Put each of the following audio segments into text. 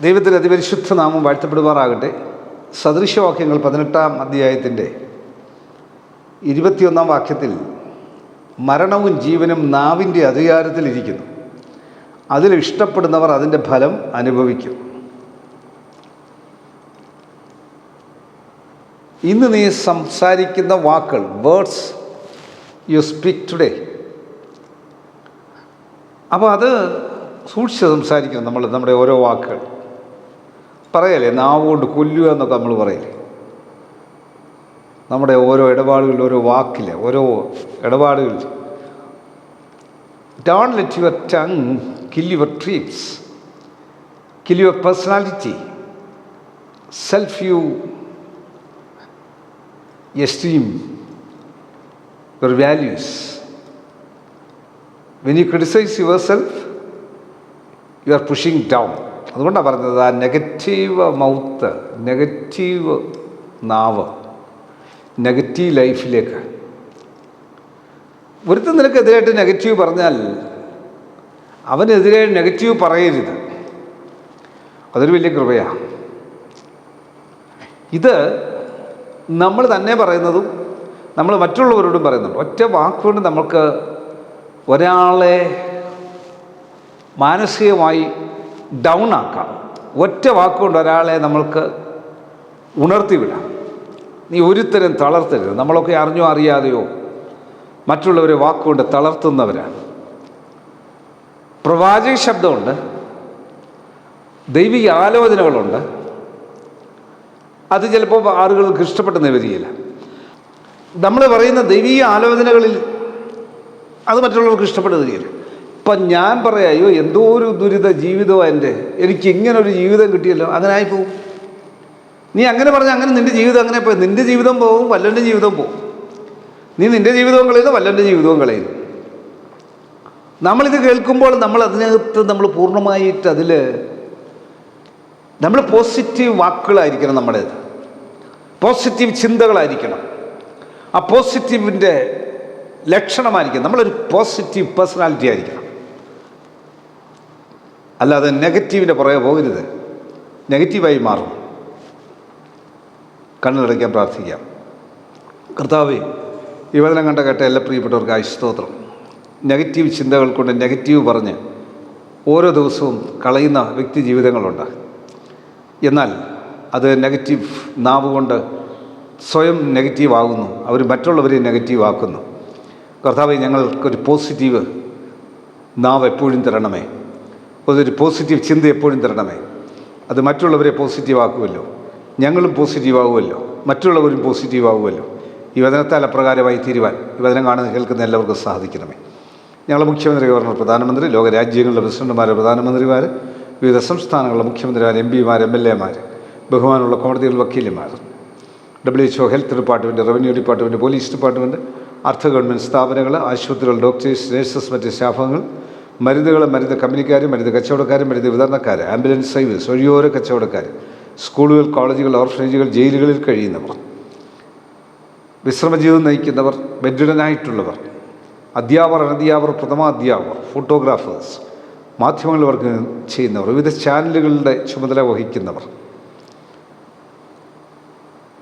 ദൈവത്തിന്റെ അതിപരിശുദ്ധ നാമം വാഴ്ത്തപ്പെടുമാറാകട്ടെ. സദൃശവാക്യങ്ങൾ പതിനെട്ടാം അധ്യായത്തിന്റെ ഇരുപത്തിയൊന്നാം വാക്യത്തിൽ മരണവും ജീവനും നാവിന്റെ അധികാരത്തിലിരിക്കുന്നു. അതിൽ ഇഷ്ടപ്പെടുന്നവർ അതിന്റെ ഫലം അനുഭവിക്കും. ഇന്ന് നീ സംസാരിക്കുന്ന വാക്കുകൾ വേർഡ്സ് യു സ്പീക്ക് ടുഡേ അപ്പോൾ അത് സൂക്ഷിച്ച് സംസാരിക്കണം നമ്മൾ നമ്മുടെ ഓരോ വാക്കുകൾ. പറയല്ലേ നാവ് കൊണ്ട് കൊല്ലുക എന്നൊക്കെ നമ്മൾ പറയില്ലേ? നമ്മുടെ ഓരോ ഇടപാടുകളിൽ ഓരോ വാക്കില്ല ഓരോ ഇടപാടുകളിൽ. Don't let your tongue kill your dreams kill your personality self you esteem your values when you criticise yourself you are pushing down അതുകൊണ്ടാണ് പറഞ്ഞത് ആ നെഗറ്റീവ് മൗത്ത് നെഗറ്റീവ് നാവ് നെഗറ്റീവ് ലൈഫിലേക്ക് ഒരുത്തൻ നിനക്കെതിരായിട്ട് നെഗറ്റീവ് പറഞ്ഞാൽ അവനെതിരെ നെഗറ്റീവ് പറയരുത്. അതൊരു വലിയ കൃപയാണ് ഇത് നമ്മൾ തന്നെ പറയുന്നതും നമ്മൾ മറ്റുള്ളവരോടും പറയുന്നുണ്ട്. ഒറ്റ വാക്കുകൊണ്ട് നമുക്ക് ഒരാളെ മാനസികമായി ഡൗൺ ആക്കാം. ഒറ്റ വാക്കുകൊണ്ട് ഒരാളെ നമ്മൾക്ക് ഉണർത്തിവിടാം. നീ ഒരുത്തരം തളർത്തരുത്. നമ്മളൊക്കെ അറിഞ്ഞോ അറിയാതെയോ മറ്റുള്ളവരെ വാക്കുകൊണ്ട് തളർത്തുന്നവരാണ്. പ്രവാചക ശബ്ദമുണ്ട്. ദൈവിക ആലോചനകളുണ്ട്. അത് ചിലപ്പോൾ ആളുകൾക്ക് ഇഷ്ടപ്പെട്ടെന്ന് വരികയില്ല. നമ്മൾ പറയുന്ന ദൈവീയ ആലോചനകളിൽ അത് മറ്റുള്ളവർക്ക് ഇഷ്ടപ്പെടുകയില്ല ഇപ്പം ഞാൻ പറയാം അയ്യോ എന്തോ ഒരു ദുരിത ജീവിതമാണ് എന്റെ. എനിക്ക് ഇങ്ങനെ ഒരു ജീവിതം കിട്ടിയല്ലോ. അങ്ങനെ ആയിപ്പോവും നീ അങ്ങനെ പറഞ്ഞാൽ അങ്ങനെ നിന്റെ ജീവിതം അങ്ങനെ പോയി. നിന്റെ ജീവിതം പോവും വല്ലന്റെ ജീവിതം പോവും. നീ നിന്റെ ജീവിതവും കളയുന്നു വല്ലന്റെ ജീവിതവും കളയുന്നു. നമ്മളിത് കേൾക്കുമ്പോൾ നമ്മൾ അതിനകത്ത് നമ്മൾ പൂർണമായിട്ട് അതിൽ നമ്മൾ പോസിറ്റീവ് വാക്കുകളായിരിക്കണം നമ്മുടേത് പോസിറ്റീവ് ചിന്തകളായിരിക്കണം. ആ പോസിറ്റീവിന്റെ ലക്ഷണമായിരിക്കണം. നമ്മളൊരു പോസിറ്റീവ് പേഴ്സണാലിറ്റി ആയിരിക്കണം. അല്ലാതെ നെഗറ്റീവിന്റെ പുറകെ പോകരുത്. നെഗറ്റീവായി മാറും. കണ്ണുടയ്ക്കാൻ പ്രാർത്ഥിക്കാം. കർത്താവേ ഈ വചനം കണ്ട കേട്ട എല്ലാ പ്രിയപ്പെട്ടവർക്ക് ആയുസ്തോത്രം നെഗറ്റീവ് ചിന്തകൾ കൊണ്ട് നെഗറ്റീവ് പറഞ്ഞ് ഓരോ ദിവസവും കളയുന്ന വ്യക്തി ജീവിതങ്ങളുണ്ട്. എന്നാൽ അത് നെഗറ്റീവ് നാവ് കൊണ്ട് സ്വയം നെഗറ്റീവ് ആകുന്നു. അവർ മറ്റുള്ളവരെ നെഗറ്റീവ് ആക്കുന്നു. കർത്താവ് ഞങ്ങൾക്കൊരു പോസിറ്റീവ് നാവ് എപ്പോഴും തരണമേ. അതൊരു പോസിറ്റീവ് ചിന്ത എപ്പോഴും തരണമേ. അത് മറ്റുള്ളവരെ പോസിറ്റീവ് ആക്കുമല്ലോ. ഞങ്ങളും പോസിറ്റീവ് ആകുമല്ലോ മറ്റുള്ളവരും പോസിറ്റീവ് ആകുമല്ലോ ഈ വചനത്താൽ അപ്രകാരമായി തീരുവാൻ ഈ വചനം കാണുന്ന കേൾക്കുന്ന എല്ലാവർക്കും സാധിക്കണമേ. ഞങ്ങളുടെ മുഖ്യമന്ത്രി ഗവർണർ പ്രധാനമന്ത്രി ലോകരാജ്യങ്ങളിലെ പ്രസിഡന്റുമാർ പ്രധാനമന്ത്രിമാർ വിവിധ സംസ്ഥാനങ്ങളിലെ മുഖ്യമന്ത്രിമാർ എം പിമാർ എം എൽ എമാർ ബഹുമാനമുള്ള കോടതികൾ വക്കീലുമാർ W H O health department revenue department police department അർദ്ധ ഗവൺമെന്റ് സ്ഥാപനങ്ങൾ ആശുപത്രികൾ ഡോക്ടേഴ്സ് നഴ്സസ് മറ്റ് സ്റ്റാഫുകൾ മരുന്നുകൾ മരുന്ന് കമ്പനിക്കാർ മരുന്ന് കച്ചവടക്കാർ മരുന്ന് വിതരണക്കാർ ആംബുലൻസ് സർവീസ് ഒഴിയോര കച്ചവടക്കാർ സ്കൂളുകൾ കോളേജുകൾ ഓർഫനേജുകൾ ജയിലുകളിൽ കഴിയുന്നവർ വിശ്രമജീവിതം നയിക്കുന്നവർ ബെഡ്രിഡനായിട്ടുള്ളവർ അധ്യാപകർ അനധ്യാപകർ പ്രഥമ അധ്യാപകർ ഫോട്ടോഗ്രാഫേഴ്സ് മാധ്യമങ്ങൾ വർക്ക് ചെയ്യുന്നവർ വിവിധ ചാനലുകളുടെ ചുമതല വഹിക്കുന്നവർ.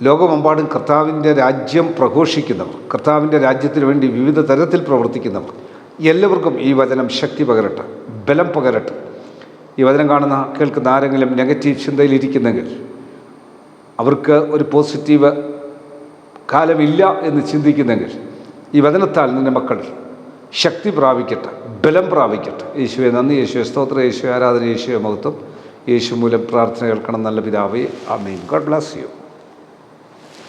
ലോകമെമ്പാടും കർത്താവിന്റെ രാജ്യം പ്രഘോഷിക്കുന്നവർ കർത്താവിന്റെ രാജ്യത്തിന് വേണ്ടി വിവിധ തരത്തിൽ പ്രവർത്തിക്കുന്നവർ എല്ലാവർക്കും ഈ വചനം ശക്തി പകരട്ടെ ബലം പകരട്ടെ. ഈ വചനം കാണുന്ന കേൾക്കുന്ന ആരെങ്കിലും നെഗറ്റീവ് ചിന്തയിലിരിക്കുന്നെങ്കിൽ അവർക്ക് ഒരു പോസിറ്റീവ് കാലമില്ല എന്ന് ചിന്തിക്കുന്നെങ്കിൽ ഈ വചനത്താൽ നിന്റെ മക്കൾ ശക്തി പ്രാപിക്കട്ടെ ബലം പ്രാപിക്കട്ടെ. യേശുവെ നന്ദി യേശുവെ സ്തോത്ര യേശു ആരാധന യേശുവെ മഹത്വം. യേശു മൂലം പ്രാർത്ഥന കേൾക്കണം നല്ല പിതാവേ ആമീൻ. ഗോഡ് ബ്ലാസ് യു.